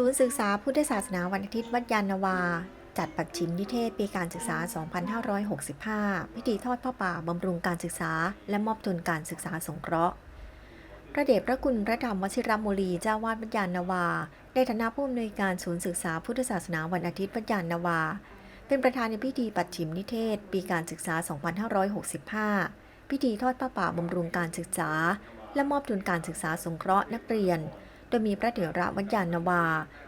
ศูนย์ศึกษาพุทธศาสนาวันอาทิตย์วัดยานนาวา จัดปัดชิมนิเทศปีการศึกษา 2565 พิธีทอดผ้าป่าบำรุงการศึกษา และมอบทุนการศึกษาสงเคราะห์พระเดชพระคุณพระธรรมวชิรมุลีเจ้าวาดวัดยานนาวา ในฐานะผู้อำนวยการศูนย์ศึกษาพุทธศาสนาวันอาทิตย์วัดยานนาวา เป็นประธานในพิธีปัดชิมนิเทศ ปีการศึกษา 2565 พิธีทอดผ้าป่าบำรุงการศึกษา และมอบทุนการศึกษาสงเคราะห์นักเรียน โดยมีพระเถระวัดยานวา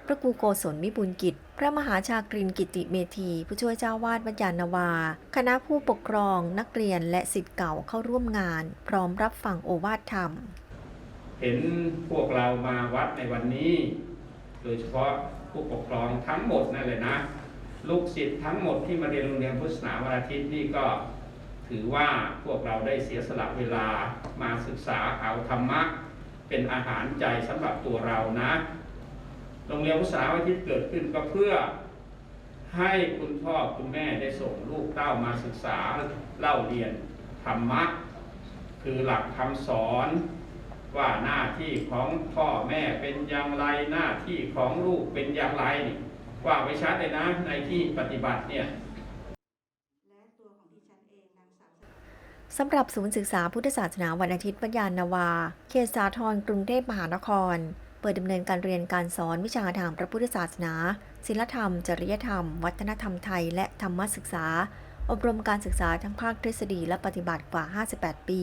พระครูโกศลวิบูลย์กิจ พระมหาชากรินกิติเมธี ผู้ช่วยเจ้าวาดวัดยานวา คณะผู้ปกครอง นักเรียนและสิทธิ์เก่าเข้าร่วมงาน พร้อมรับฟังโอวาทธรรม เห็นพวกเรามาวัดในวันนี้ โดยเฉพาะผู้ปกครองทั้งหมดนั่นเลยนะ ลูกศิษย์ทั้งหมดที่มาเรียนโรงเรียนพุทธศาสนาวันอาทิตย์นี่ก็ถือว่าพวกเราได้เสียสละเวลามาศึกษาเอาธรรมะ เป็นอาหารใจสำหรับตัวเรานะ โรงเรียนพุทธศาสนาวันอาทิตย์เกิดขึ้นก็เพื่อให้คุณพ่อคุณแม่ได้ส่งลูกเต้ามาศึกษาเล่าเรียนธรรมะ คือหลักคำสอนว่าหน้าที่ของพ่อแม่เป็นอย่างไรหน้าที่ของลูกเป็นอย่างไรนี่ว่าไว้ชัดเลยนะในที่ปฏิบัติเนี่ย และตัวของดิฉันเองนางสาว สำหรับศูนย์ศึกษาพุทธศาสนาวันอาทิตย์วัดยานนาวา เขตสาทรกรุงเทพมหานคร เปิดดำเนินการเรียนการสอนวิชาทางพระพุทธศาสนา ศิลธรรม จริยธรรม วัฒนธรรมไทย และธรรมศึกษา อบรมการศึกษาทั้งภาคทฤษฎีและปฏิบัติกว่า 58 ปี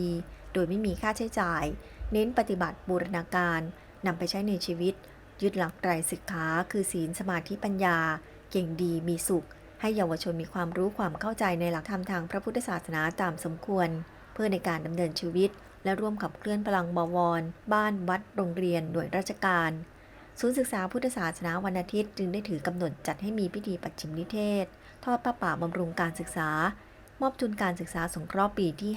โดยไม่มีค่าใช้จ่าย เน้นปฏิบัติบูรณาการนำไปใช้ในชีวิต ยึดหลักไตรสิกขา คือศีลสมาธิปัญญา เก่งดีมีสุข ให้เยาวชนมีความรู้ความเข้าใจในหลักธรรมทางพระพุทธศาสนาตามสมควร เพื่อในการดำเนินชีวิต และร่วมขับเคลื่อนพลังบวร บ้านวัด โรงเรียนหน่วยราชการ ศูนย์ศึกษาพุทธศาสนาวันอาทิตย์จึงได้ถือกำหนดจัดให้มีพิธีปัจฉิมนิเทศ ทอดผ้าป่าบำรุงการศึกษา มอบทุนการศึกษาสงเคราะห์ปีที่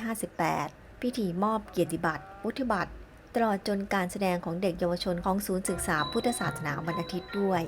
58 พิธีมอบเกียรติบัตรวุฒิบัตรตลอดจนการแสดงของเด็กเยาวชนของศูนย์ศึกษาพุทธศาสนาวันอาทิตย์ด้วย